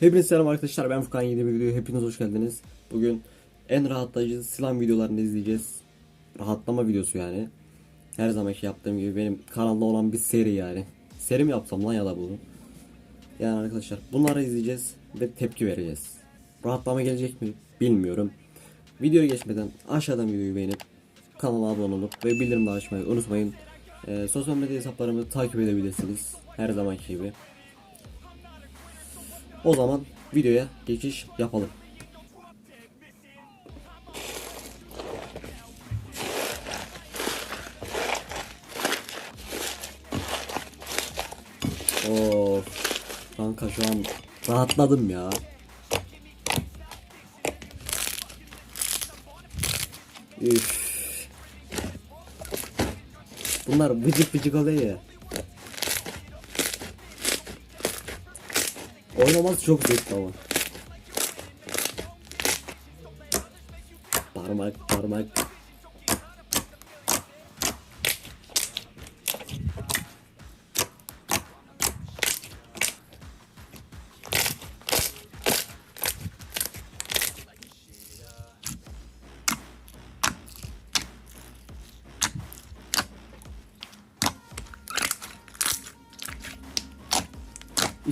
Hepinize selam arkadaşlar ben Furkan yeni bir videoya hepiniz hoş geldiniz. Bugün en rahatlayıcı slime videolarını izleyeceğiz. Rahatlama videosu yani. Her zamanki yaptığım gibi benim kanalda olan bir seri yani. Seri mi yapsam lan ya da bunu. Yani arkadaşlar bunları izleyeceğiz ve tepki vereceğiz. Rahatlama gelecek mi bilmiyorum. Videoya geçmeden aşağıdan videoyu beğenip kanala abone olup ve bildirimleri açmayı unutmayın. Ee, sosyal medya hesaplarımı takip edebilirsiniz. Her zamanki gibi. O zaman videoya geçiş yapalım. Of. Kanka şu an rahatladım ya. Üf. Bunlar vıcık vıcık oluyor ya. Oynaması çok zevkli ama. Parmak parmak.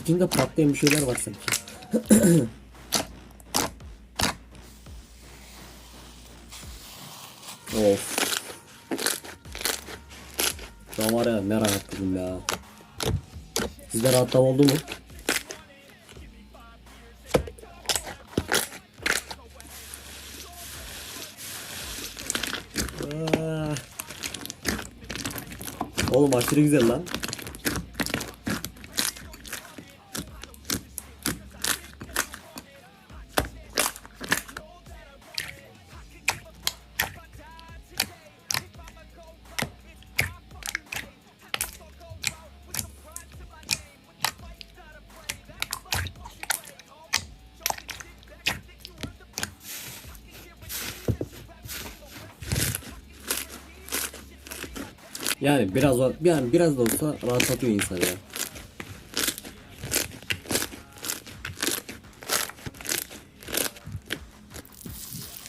İçinde patlayan bir şeyler var sanki. of. An var ya ne rahatladım ya. Sizde rahatlama oldu mu? Ah. Oğlum aşırı güzel lan. Yani biraz yani biraz da olsa rahatlatıyor insanı ya.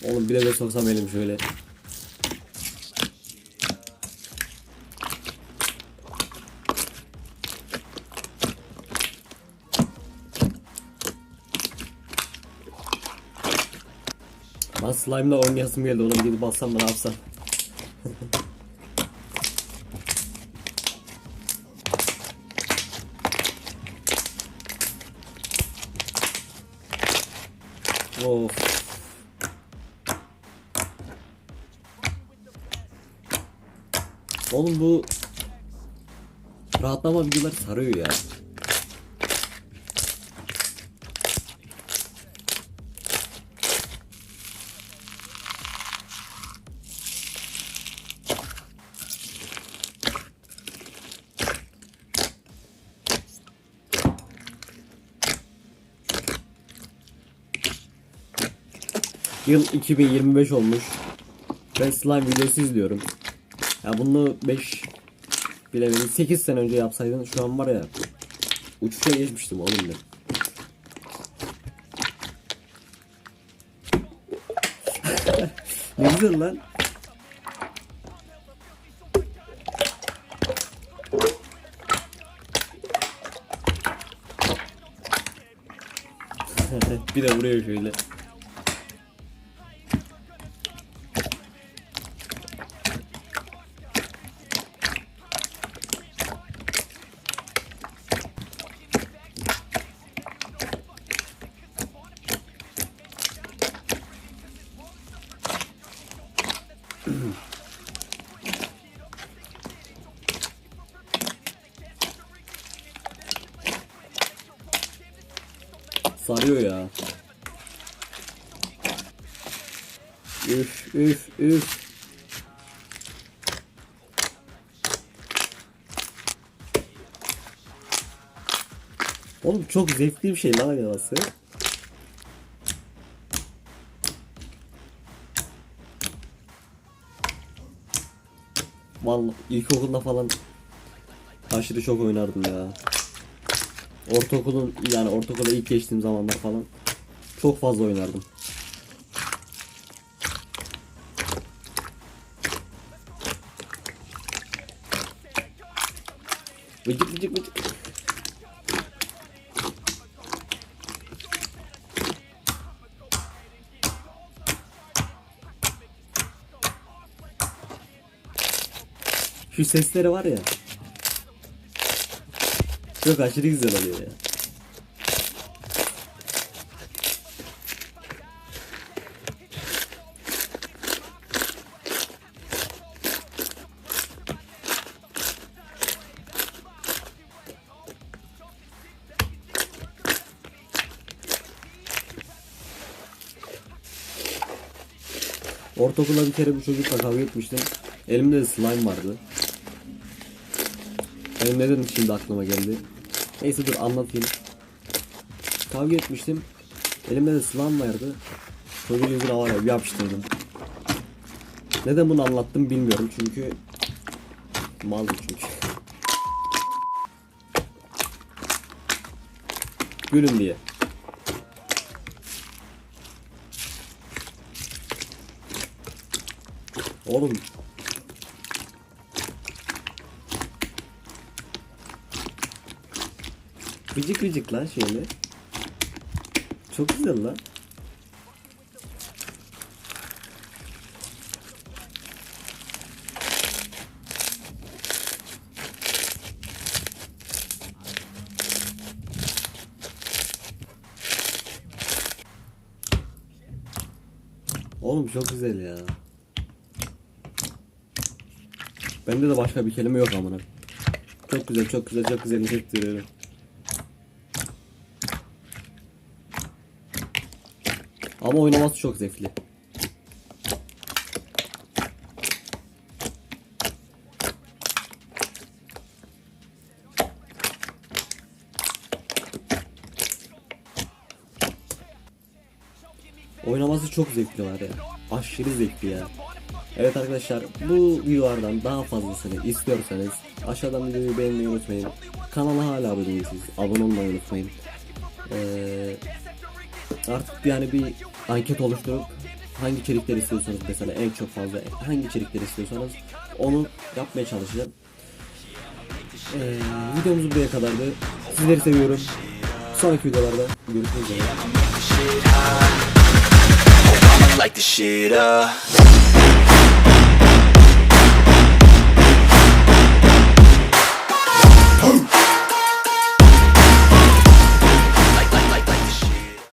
Oğlum bile de soksam elim şöyle. Lan slime'la oynayasım geldi onu gidip bassam ne yapsam. Of. Oğlum bu rahatlama videoları sarıyor ya. Yıl 2025 olmuş. Ben slime videosu izliyorum. Ya bunu 5 bilemedim 8 sene önce yapsaydın şu an var ya uçuşa geçmiştim oğlum ben. ne güzel lan. bir de vuruyor şöyle. Sarıyor ya. Üf üf üf. Oğlum çok zevkli bir şey lan oynaması. Vallahi ilkokulda falan aşırı çok oynardım ya. Ortaokulun yani ortaokula ilk geçtiğim zamanlar falan çok fazla oynardım. Vıcık vıcık vıcık. Şu sesleri var ya. Çok aşırı güzel oluyor ya. Ortaokulda bir kere bir çocukla kavga etmiştim. Elimde de slime vardı. Benim neden şimdi aklıma geldi. Neyse dur anlatayım. Kavga etmiştim. Elimde de slime vardı. Çocuğun yüzüne var ya bir yapıştırdım. Neden bunu anlattım bilmiyorum çünkü maldı çünkü. Gülün diye. Oğlum Gıcık gıcık lan şöyle. Çok güzel lan. Oğlum çok güzel ya. Bende de başka bir kelime yok amına. Çok güzel, çok güzel, çok güzel hissettiriyorum. Ama oynaması çok zevkli. Oynaması çok zevkli var ya. Aşırı zevkli ya. Evet arkadaşlar bu videolardan daha fazlasını istiyorsanız aşağıdan videoyu beğenmeyi unutmayın. Kanala hala abone değilsiniz. Abone olmayı unutmayın. Ee, artık yani bir anket oluşturup hangi içerikler istiyorsanız mesela en çok fazla hangi içerikler istiyorsanız onu yapmaya çalışacağım. Ee, videomuz buraya kadardı. Sizleri seviyorum. Sonraki videolarda görüşmek üzere.